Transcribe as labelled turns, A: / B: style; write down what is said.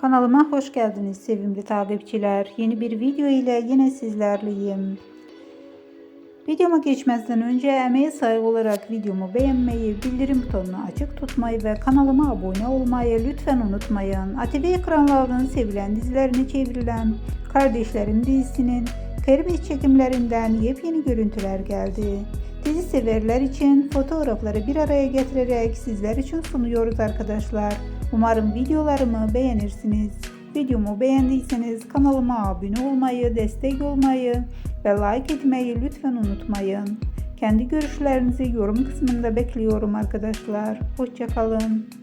A: Kanalıma hoş geldiniz sevimli takipçiler. Yeni bir video ile yine sizlerleyim. Videoma geçmezden önce emeğe saygı olarak videomu beğenmeyi, bildirim butonunu açık tutmayı ve kanalıma abone olmayı lütfen unutmayın. ATV ekranlarının sevilen dizilerini çevrilen Kardeşlerim dizisinin Kermis çekimlerinden yepyeni görüntüler geldi. Dizi severler için fotoğrafları bir araya getirerek sizler için sunuyoruz arkadaşlar. Umarım videolarımı beğenirsiniz. Videomu beğendiyseniz kanalıma abone olmayı, destek olmayı ve like etmeyi lütfen unutmayın. Kendi görüşlerinizi yorum kısmında bekliyorum arkadaşlar. Hoşçakalın.